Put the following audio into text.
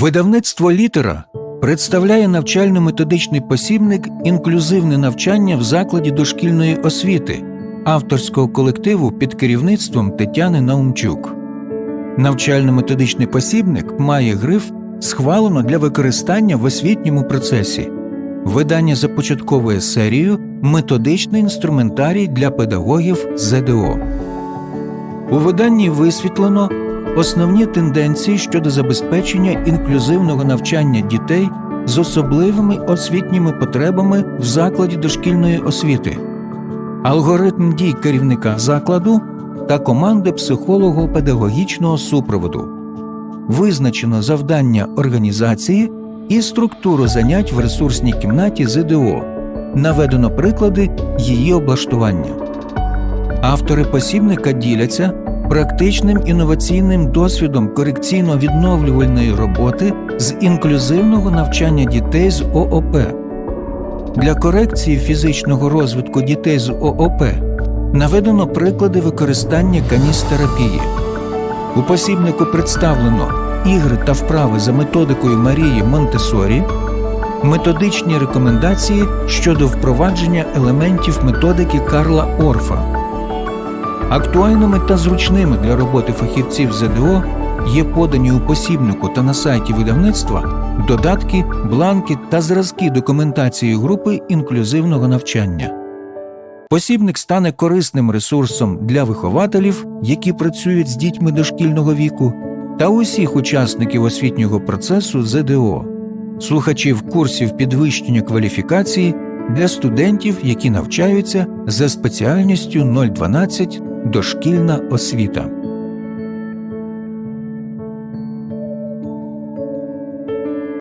Видавництво літера представляє навчально-методичний посібник Інклюзивне навчання в закладі дошкільної освіти авторського колективу під керівництвом Тетяни Наумчук. Навчально-методичний посібник має гриф схвалено для використання в освітньому процесі. Видання започатковує серію Методичний інструментарій для педагогів ЗДО. У виданні висвітлено основні тенденції щодо забезпечення інклюзивного навчання дітей з особливими освітніми потребами в закладі дошкільної освіти, алгоритм дій керівника закладу та команди психолого-педагогічного супроводу. Визначено завдання організації і структуру занять в ресурсній кімнаті ЗДО. Наведено приклади її облаштування. Автори посібника діляться практичним інноваційним досвідом корекційно-відновлювальної роботи з інклюзивного навчання дітей з ООП. Для корекції фізичного розвитку дітей з ООП наведено приклади використання каністерапії. У посібнику представлено ігри та вправи за методикою Марії Монтесорі, методичні рекомендації щодо впровадження елементів методики Карла Орфа. Актуальними та зручними для роботи фахівців ЗДО є подані у посібнику та на сайті видавництва додатки, бланки та зразки документації групи інклюзивного навчання. Посібник стане корисним ресурсом для вихователів, які працюють з дітьми дошкільного віку, та усіх учасників освітнього процесу ЗДО, слухачів курсів підвищення кваліфікації для студентів, які навчаються за спеціальністю 012 дошкільна освіта.